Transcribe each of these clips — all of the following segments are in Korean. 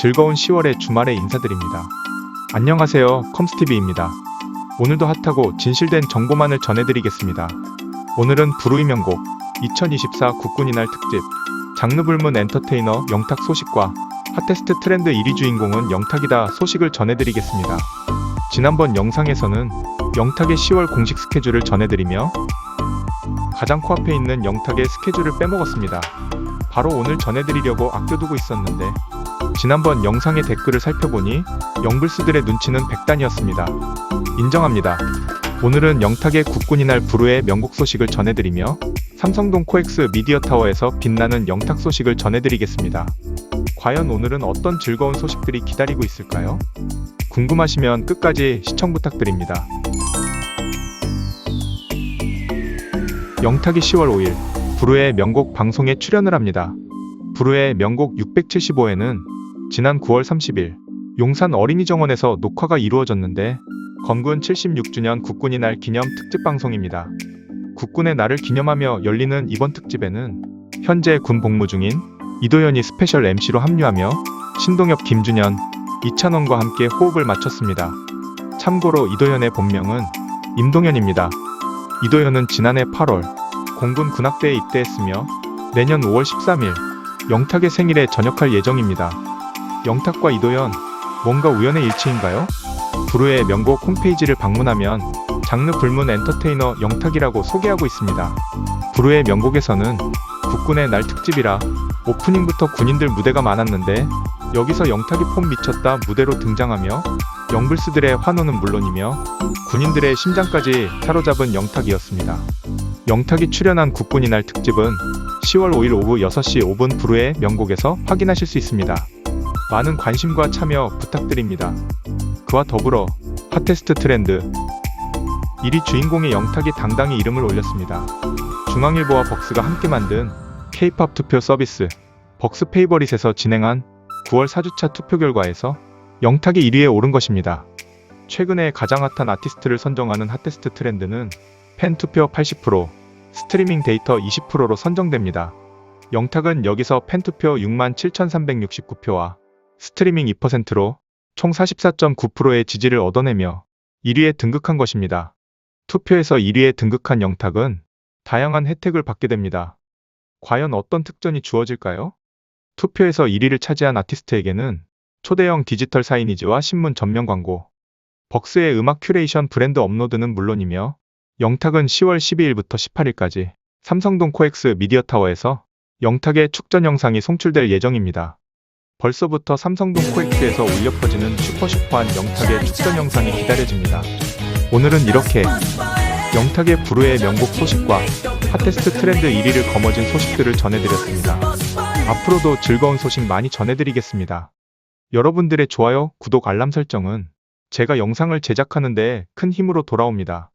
즐거운 10월의 주말에 인사드립니다. 안녕하세요. 컴스티비입니다. 오늘도 핫하고 진실된 정보만을 전해드리겠습니다. 오늘은 불후의 명곡 2024 국군의 날 특집 장르 불문 엔터테이너 영탁 소식과 핫테스트 트렌드 1위 주인공은 영탁이다 소식을 전해드리겠습니다. 지난번 영상에서는 영탁의 10월 공식 스케줄을 전해드리며 가장 코앞에 있는 영탁의 스케줄을 빼먹었습니다. 바로 오늘 전해드리려고 아껴두고 있었는데 지난번 영상의 댓글을 살펴보니 영불스들의 눈치는 백단이었습니다. 인정합니다. 오늘은 영탁의 국군이 날 불후의 명곡 소식을 전해드리며 삼성동 코엑스 미디어타워에서 빛나는 영탁 소식을 전해드리겠습니다. 과연 오늘은 어떤 즐거운 소식들이 기다리고 있을까요? 궁금하시면 끝까지 시청 부탁드립니다. 영탁이 10월 5일 불후의 명곡 방송에 출연을 합니다. 불후의 명곡 675회는 지난 9월 30일 용산 어린이정원에서 녹화가 이루어졌는데 건군 76주년 국군의 날 기념 특집 방송입니다. 국군의 날을 기념하며 열리는 이번 특집에는 현재 군 복무 중인 이도현이 스페셜 MC로 합류하며 신동엽, 김준현, 이찬원과 함께 호흡을 맞췄습니다. 참고로 이도현의 본명은 임동현입니다. 이도현은 지난해 8월 공군 군악대에 입대했으며 내년 5월 13일 영탁의 생일에 전역할 예정입니다. 영탁과 이도현 뭔가 우연의 일치인가요? 불후의 명곡 홈페이지를 방문하면 장르 불문 엔터테이너 영탁이라고 소개하고 있습니다. 불후의 명곡에서는 국군의 날 특집이라 오프닝부터 군인들 무대가 많았는데 여기서 영탁이 폼 미쳤다 무대로 등장하며 영불스들의 환호는 물론이며 군인들의 심장까지 사로잡은 영탁이었습니다. 영탁이 출연한 국군이 날 특집은 10월 5일 오후 6시 5분 불후의 명곡에서 확인하실 수 있습니다. 많은 관심과 참여 부탁드립니다. 그와 더불어 핫테스트 트렌드 1위 주인공의 영탁이 당당히 이름을 올렸습니다. 중앙일보와 벅스가 함께 만든 K-팝 투표 서비스 벅스 페이버릿에서 진행한 9월 4주차 투표 결과에서 영탁이 1위에 오른 것입니다. 최근에 가장 핫한 아티스트를 선정하는 핫테스트 트렌드는 팬 투표 80%, 스트리밍 데이터 20%로 선정됩니다. 영탁은 여기서 팬 투표 67,369표와 스트리밍 2%로 총 44.9%의 지지를 얻어내며 1위에 등극한 것입니다. 투표에서 1위에 등극한 영탁은 다양한 혜택을 받게 됩니다. 과연 어떤 특전이 주어질까요? 투표에서 1위를 차지한 아티스트에게는 초대형 디지털 사이니지와 신문 전면 광고, 벅스의 음악 큐레이션 브랜드 업로드는 물론이며 영탁은 10월 12일부터 18일까지 삼성동 코엑스 미디어타워에서 영탁의 축전 영상이 송출될 예정입니다. 벌써부터 삼성동 코엑스에서 울려 퍼지는 슈퍼슈퍼한 영탁의 축전 영상이 기다려집니다. 오늘은 이렇게 영탁의 불후의 명곡 소식과 핫테스트 트렌드 1위를 거머쥔 소식들을 전해드렸습니다. 앞으로도 즐거운 소식 많이 전해드리겠습니다. 여러분들의 좋아요, 구독, 알람 설정은 제가 영상을 제작하는 데 큰 힘으로 돌아옵니다.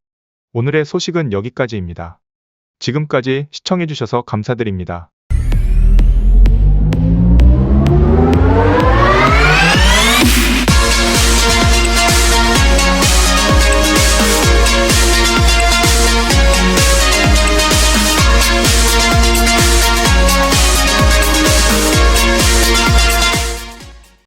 오늘의 소식은 여기까지입니다. 지금까지 시청해주셔서 감사드립니다.